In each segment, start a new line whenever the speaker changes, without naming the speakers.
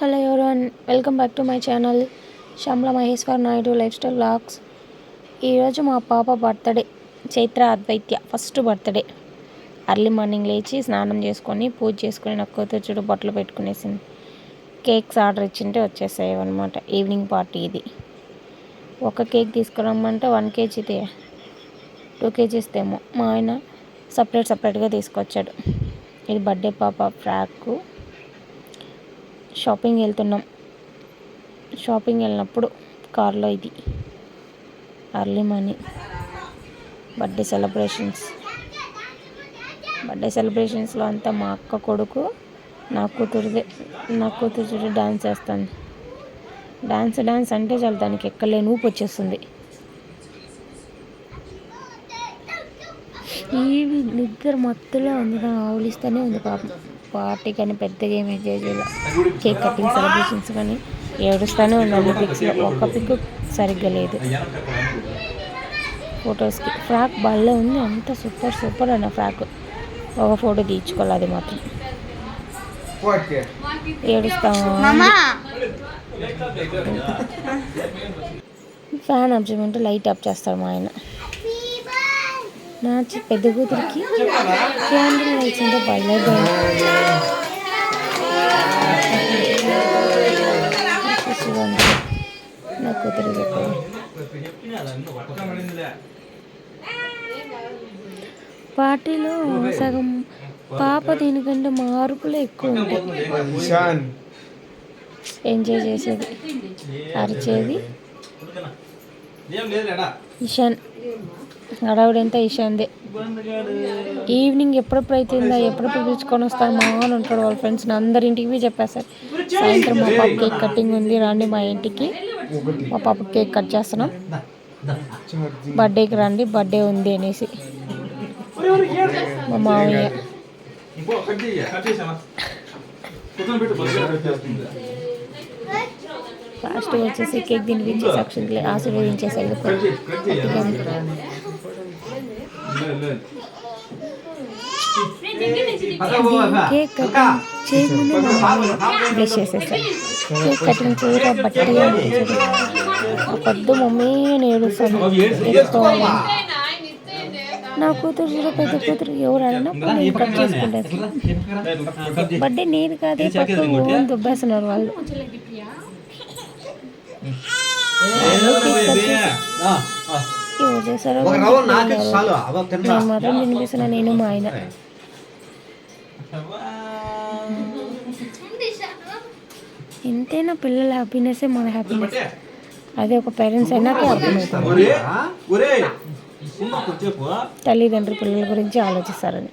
Hello everyone welcome back to my channel Shyamala Maheshwar Naidu lifestyle blogs ఈరోజు మా పాప birthday Chaitra Advaitya first birthday early morning లేచి స్నానం చేసుకొని పూజ చేసుకొని నాకు కూతురు చుట్టూ బట్టలు పెట్టుకునేసింది. కేక్స్ ఆర్డర్ ఇచ్చింటే వచ్చేసాయి అనమాట ఈవినింగ్ పార్టీ ఇది. ఒక కేక్ తీసుకురమ్మంటే వన్ కేజీదే టూ కేజీస్ తేమో. మా ఆయన సపరేట్ సపరేట్గా తీసుకొచ్చాడు. ఇది బర్త్డే పాప ఫ్రాక్ షాపింగ్ వెళ్తున్నాం. షాపింగ్ వెళ్ళినప్పుడు కార్లో ఇది. Early morning birthday celebrations. Birthday సెలబ్రేషన్స్లో అంతా మా అక్క కొడుకు నా కూతురుదే నా కూతురు చుట్టూ డాన్స్ చేస్తుంది. డాన్స్ డాన్స్ అంటే చాలు దానికి ఎక్కడలేని ఊపు వచ్చేస్తుంది. ఈ నిద్ర మత్తులో ఉంది కానీ ఆవులిస్తూనే ఉంది పాపం. పార్టీ కానీ పెద్దగా ఏమి ఎంజాయ్ చేయాలి. కేక్ కటింగ్ సెలబ్రేషన్స్ కానీ ఏడుస్తూనే ఉంది అన్ని పిక్స్లో ఒక్క పిక్ సరిగ్గా లేదు. ఫొటోస్కి ఫ్రాక్ భలే ఉంది. అంత సూపర్ సూపర్ అన్న ఫ్రాక్. ఒక ఫోటో తీయించుకోవాలి అది మాత్రం. ఏడుస్తా. ఫ్యాన్ ఆఫ్ చేయమంటే లైట్ ఆఫ్ చేస్తాడు మా ఆయన. నా పెద్ద కూతురికి క్యాండిల్ లైట్స్ అంటే. శిశువంతుడు. నా కూతురు పార్టీలో సగం పాప దీనికంటే మార్పులే ఎక్కువ ఉంటాయి ఎంజాయ్ చేసేది అరిచేది ఇషాన్ హడావుడంతా ఇషాన్దే ఈవినింగ్ ఎప్పుడెప్పుడు అవుతుందా ఎప్పుడెప్పుడు పిలుచుకొని వస్తారు మా అని ఉంటాడు వాళ్ళ ఫ్రెండ్స్ అందరి ఇంటికి చెప్పేస్తారు. సాయంత్రం మా పాప కేక్ కటింగ్ ఉంది రండి మా ఇంటికి. మా పాప కేక్ కట్ చేస్తున్నాం. బర్త్డేకి రండి బర్త్డే ఉంది అనేసి. మా మామయ్య ఫాస్ట్ వచ్చేసి కేక్ తినిపించి సాక్షి ఆశీర్వదించేసాడు కేక్ కటింగ్ చేయకముందే బ్లెస్ చేసేసాడు కేక్ కటింగ్ చేయరా బట్టి పొద్దు మమ్మీ నేను ఎత్తుకోవాలి నా కూతురు చూడ పెద్ద కూతురు ఎవరు నేను కట్ చేసుకుంటాను. బర్త్డే నీది కాదే పక్కన ఓన్ దుబ్బేస్తున్నారు వాళ్ళు ఎవరు చేశారో
ఒక రవ్వ నాకే చాలు అవ తినరా
నేను మాత్రం తినిపిస్తున్నా నేను మా ఆయన ఎంతైనా పిల్లల హ్యాపీనెస్ మన హ్యాపీనెస్ అదే ఒక పేరెంట్స్
కొంచెంసేపు
తల్లిదండ్రులు పిల్లల గురించి ఆలోచిస్తారని.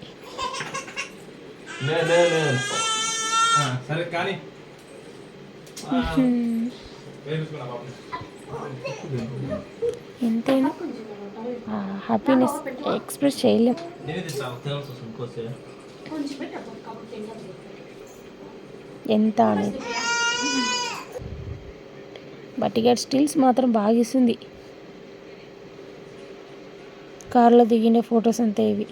లే లే లే. సరే కానీ.
ఎంతైనా హ్యాపీనెస్ ఎక్స్ప్రెస్ చేయలేం. ఎంత అనేది. బట్టిగాడ్ స్టిల్స్ మాత్రం బాగా ఇస్తుంది కార్లో దిగిన ఫొటోస్ అంతా ఇవి.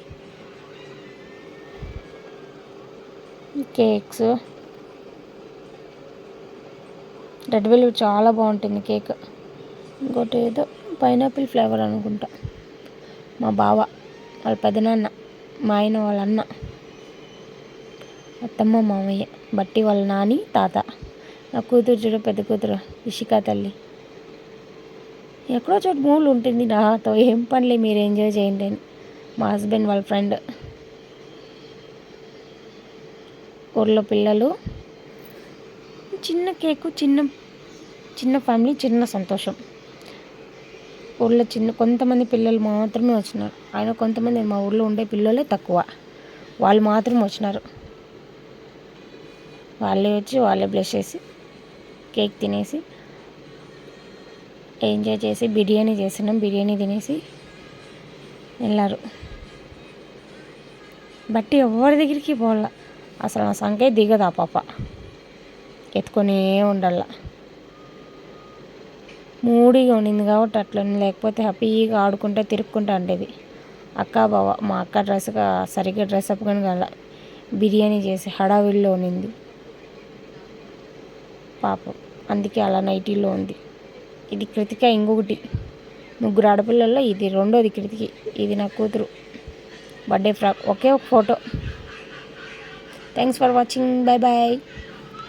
కేక్స్ రెడ్ వెల్వెట్ చాలా బాగుంటుంది కేక్. ఇంకోటి ఏదో పైనాపిల్ ఫ్లేవర్ అనుకుంటా. మా బావ వాళ్ళ పెదనాన్న మా ఆయన వాళ్ళ అన్న అత్తమ్మ మామయ్య బట్టి వాళ్ళ నాని తాత. నా కూతురు చూడ పెద్ద కూతురు ఇషికా తల్లి. ఎక్కడో చోటు మూలు ఉంటుంది నాతో ఏం పనిలే మీరు ఎంజాయ్ చేయండి అని. మా హస్బెండ్ వాళ్ళ ఫ్రెండ్. ఊర్లో పిల్లలు. చిన్న కేకు చిన్న చిన్న ఫ్యామిలీ చిన్న సంతోషం. ఊళ్ళో చిన్న కొంతమంది పిల్లలు మాత్రమే వచ్చినారు. ఆయన కొంతమంది మా ఊళ్ళో ఉండే పిల్లలే తక్కువ. వాళ్ళు మాత్రం వచ్చినారు. వాళ్ళే వచ్చి వాళ్ళే బ్లెస్ చేసి కేక్ తినేసి ఎంజాయ్ చేసి బిర్యానీ చేసినాం బిర్యానీ తినేసి వెళ్ళారు. బట్టి ఎవరి దగ్గరికి పోవాల? అసలు నా సంఖ్య దిగదు ఆ పాప. ఎత్తుకొనే ఉండాల? మూడిగా ఉండింది కాబట్టి అట్లనే ఉంది. లేకపోతే హ్యాపీగా ఆడుకుంటా తిరుక్కుంటా ఉండేది అక్క బావ మా అక్క డ్రెస్గా సరిగ్గా డ్రెస్ అప్ కానీ కాల. బిర్యానీ చేసి హడావిడిలో ఉన్నింది పాపం అందుకే అలా నైటీలో ఉంది. ఇది కృతిక ఇంకొకటి. ముగ్గురు ఆడపిల్లల్లో ఇది రెండోది కృతికి. ఇది నా కూతురు. Birthday frock. ఒకే ఒక photo. Thanks for watching bye bye